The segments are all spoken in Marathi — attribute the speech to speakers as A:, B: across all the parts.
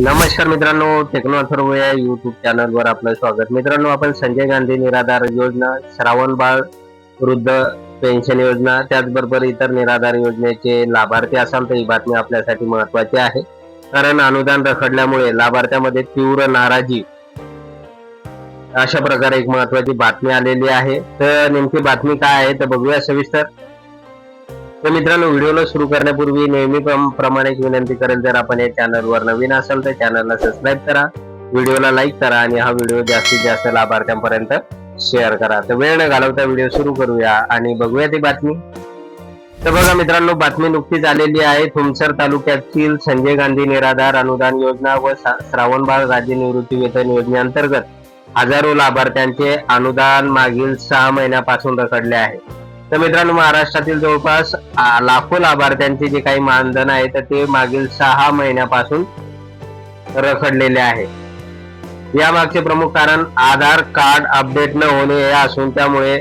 A: नमस्कार मित्रांनो टेक्नो अथर्व या युट्यूब चॅनलवर आपलं स्वागत. मित्रांनो आपण संजय गांधी निराधार योजना श्रावण बाळ वृद्ध पेन्शन योजना त्याचबरोबर इतर निराधार योजनेचे लाभार्थी असाल तर ही बातमी आपल्यासाठी महत्वाची आहे. कारण अनुदान रखडल्यामुळे लाभार्थ्यामध्ये तीव्र नाराजी अशा प्रकारे एक महत्वाची बातमी आलेली आहे. तर नेमकी बातमी काय आहे तर बघूया सविस्तर. तर मित्रांनो व्हिडिओला सुरू करण्यापूर्वी नेहमी प्रमाणेच विनंती करेल जर आपण या चॅनलवर नवीन असाल तर चॅनलला सबस्क्राईब करा व्हिडिओला लाईक करा आणि हा व्हिडिओ जास्तीत जास्त लाभार्थ्यांपर्यंत शेअर करा. तर वेळ न घालवता व्हिडिओ सुरू करूया आणि बघूया ती बातमी. तर बघा मित्रांनो बातमी नुकतीच आलेली आहे. तुमसर तालुक्यातील संजय गांधी निराधार अनुदान योजना व श्रावणबाळ राज्य निवृत्ती वेतन योजनेअंतर्गत हजारो लाभार्थ्यांचे अनुदान मागील सहा महिन्यापासून रखडले आहे. तर मित्रांनो महाराष्ट्रातील जवळपास लाखो लाभार्थ्यांचे जे काही मानधन आहे तर ते मागील सहा महिन्यापासून रखडलेले आहे. यामागचे प्रमुख कारण आधार कार्ड अपडेट न होणे हे असून त्यामुळे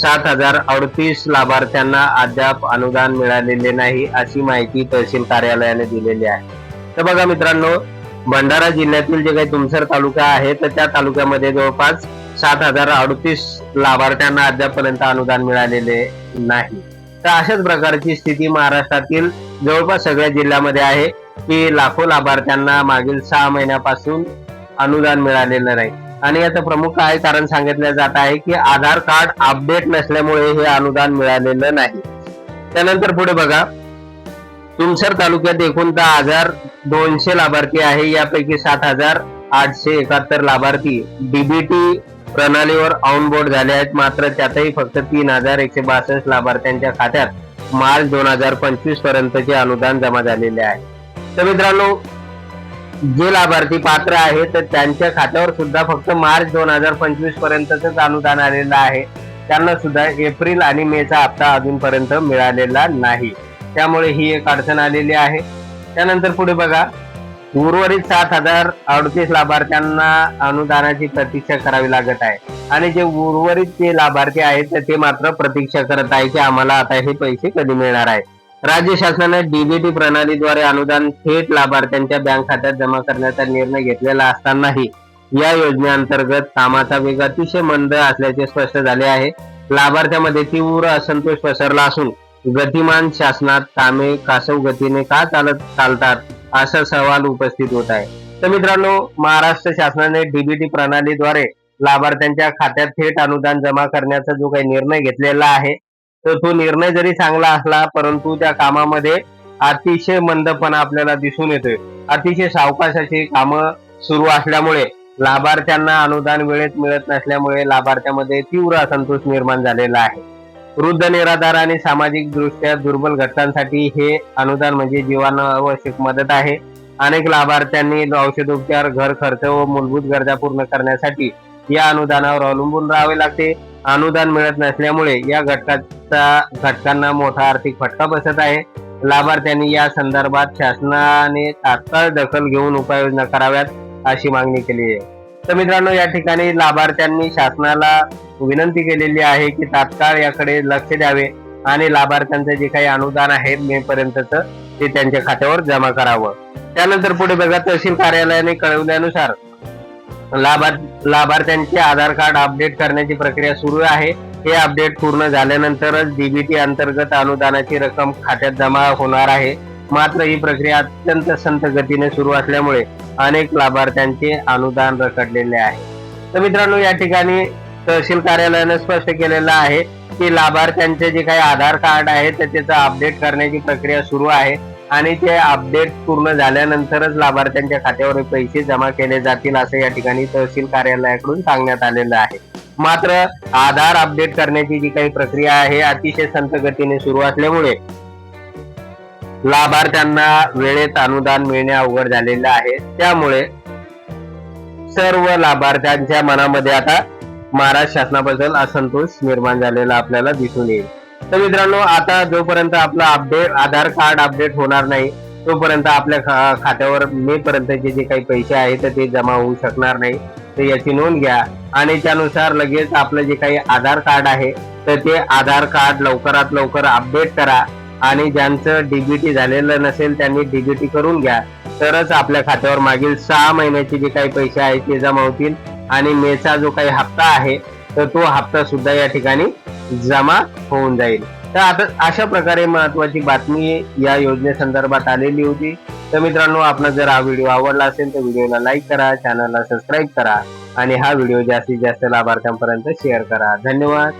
A: सात हजार अडतीस लाभार्थ्यांना अद्याप अनुदान मिळालेले नाही अशी माहिती तहसील कार्यालयाने दिलेली आहे. तर बघा मित्रांनो भंडारा जिल्ह्यातील जे काही तुमसर तालुका आहे तर त्या तालुक्यामध्ये जवळपास सात हजार अडतीस लाभार्थ्यांना अद्यापपर्यंत अनुदान मिळालेले नाही. तर अशाच प्रकारची स्थिती महाराष्ट्रातील जवळपास सगळ्या जिल्ह्यामध्ये आहे की लाखो लाभार्थ्यांना मागील सहा महिन्यापासून अनुदान मिळालेलं नाही. आणि याचं प्रमुख काय कारण सांगितलं जात आहे की आधार कार्ड अपडेट नसल्यामुळे हे अनुदान मिळालेलं नाही. त्यानंतर पुढे बघा. तुमसर तालुक्यात एकूण दहा हजार दोनशे लाभार्थी आहे यापैकी सात हजार आठशे एकाहत्तर लाभार्थी. डीबीटी प्रणालीवर ऑनबोर्ड झाले आहेत. मात्र त्यातही फक्त तीन हजार एकशे बासष्ट लाभार्थ्यांच्या खात्यात मार्च दोन हजार पंचवीस पर्यंतचे अनुदान जमा झालेले आहे. तर मित्रांनो जे लाभार्थी पात्र आहे तर त्यांच्या खात्यावर सुद्धा फक्त मार्च दोन हजार पंचवीस पर्यंतच अनुदान आलेलं आहे. त्यांना सुद्धा एप्रिल आणि मेचा हप्ता अजूनपर्यंत मिळालेला नाही. त्यामुळे ही एक अडचण आलेली आहे. त्यानंतर पुढे बघा. उर्वरित सात हजार अडतीस लाभार्थ्यांना अनुदानाची प्रतीक्षा करावी लागत आहे. आणि जे उर्वरित जे लाभार्थी आहेत ते मात्र प्रतीक्षा करत आहे की आम्हाला आता हे पैसे कधी मिळणार आहे राज्य शासनाने डीबीटी प्रणालीद्वारे अनुदान थेट लाभार्थ्यांच्या बँक खात्यात जमा करण्याचा निर्णय घेतलेला असतानाही या योजनेअंतर्गत कामाचा वेग अतिशय मंद असल्याचे स्पष्ट झाले आहे. लाभार्थ्यामध्ये तीव्र असंतोष पसरला असून गतिमान शासनात कामे कासव गतीने का चालत चालतात? असा सवाल उपस्थित होत आहे. तर मित्रांनो महाराष्ट्र शासनाने डीबीटी प्रणालीद्वारे लाभार्थ्यांच्या खात्यात थेट अनुदान जमा करण्याचा जो काही निर्णय घेतलेला आहे तर तो निर्णय जरी चांगला असला परंतु त्या कामामध्ये अतिशय मंदपणा आपल्याला दिसून येतोय. अतिशय सावकाशाची कामं सुरू असल्यामुळे लाभार्थ्यांना अनुदान वेळेत मिळत नसल्यामुळे लाभार्थ्यामध्ये तीव्र असंतोष निर्माण झालेला आहे. वृद्ध निराधार आणि सामाजिक दृष्ट्या दुर्बल घटकांसाठी हे अनुदान म्हणजे जीवनावश्यक मदत आहे. अनेक लाभार्थ्यांनी औषधोपचार घर खर्च व मूलभूत गरजा पूर्ण करण्यासाठी या अनुदानावर अवलंबून राहावे लागते. अनुदान मिळत नसल्यामुळे या घटकाचा घटकांना मोठा आर्थिक फटका बसत आहे. लाभार्थ्यांनी या संदर्भात शासनाने तात्काळ दखल घेऊन उपाययोजना कराव्यात अशी मागणी केली आहे. तर मित्रांनो या ठिकाणी लाभार्थ्यांनी शासनाला विनंती केलेली आहे की तात्काळ याकडे लक्ष द्यावे आणि लाभार्थ्यांचं जे काही अनुदान आहे मे पर्यंतच ते त्यांच्या खात्यावर जमा करावं. त्यानंतर पुढे बघा तहसील कार्यालयाने कळवल्यानुसार लाभार्थ लाभार्थ्यांचे आधार कार्ड अपडेट करण्याची प्रक्रिया सुरू आहे. हे अपडेट पूर्ण झाल्यानंतरच डीबीटी अंतर्गत अनुदानाची रक्कम खात्यात जमा होणार आहे. मात्र ही प्रक्रिया अत्यंत संत गतीने सुरू असल्यामुळे अनेक लाभार्थ्यांचे अनुदान रखडलेले आहे. तर मित्रांनो या ठिकाणी तहसील कार्यालयाने स्पष्ट केलेलं आहे की लाभार्थ्यांचे जे काही आधार कार्ड आहे तर त्याचं अपडेट करण्याची प्रक्रिया सुरू आहे आणि ते अपडेट पूर्ण झाल्यानंतरच लाभार्थ्यांच्या खात्यावर पैसे जमा केले जातील असं या ठिकाणी तहसील कार्यालयाकडून सांगण्यात आलेलं आहे. मात्र आधार अपडेट करण्याची जी काही प्रक्रिया आहे अतिशय संत गतीने सुरू असल्यामुळे लाभार्थ्यांना वेळेत अनुदान मिळणे अवघड झालेलं आहे. त्यामुळे सर्व लाभार्थ्यांच्या मनामध्ये आता महाराष्ट्र शासनाबद्दल असंतोष निर्माण झालेला आपल्याला दिसून येईल. तर मित्रांनो आता जोपर्यंत आपलं अपडेट आधार कार्ड अपडेट होणार नाही तोपर्यंत आपल्या खात्यावर मे पर्यंतचे जे काही पैसे आहेत ते जमा होऊ शकणार नाही. तर याची नोंद घ्या. आणि त्यानुसार लगेच आपलं जे काही आधार कार्ड आहे तर ते आधार कार्ड लवकरात लवकर अपडेट करा. आणि ज्यांचं डीबीटी झालेलं नसेल त्यांनी डीबीटी करून घ्या. तरच आपल्या खात्यावर मागील सहा महिन्याचे जे काही पैसे आहेत ते जमा होतील. आणि मेचा जो काही हप्ता आहे तर तो हप्ता सुद्धा या ठिकाणी जमा होऊन जाईल. तर आता अशा प्रकारे महत्वाची बातमी या योजनेसंदर्भात आलेली होती. तर मित्रांनो आपला जर हा व्हिडिओ आवडला असेल तर व्हिडिओला लाईक करा चॅनलला सबस्क्राईब करा. आणि हा व्हिडिओ जास्तीत जास्त लाभार्थ्यांपर्यंत शेअर करा. धन्यवाद.